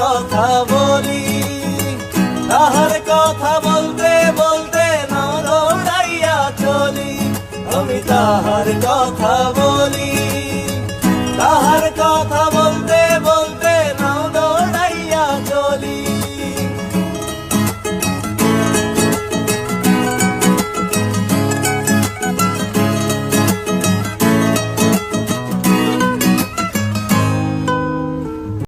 কথা বলি তাহার কথা বলতে বলতে নরড়াইয়া চলি। আমি তাহার কথা বলি তাহার কথা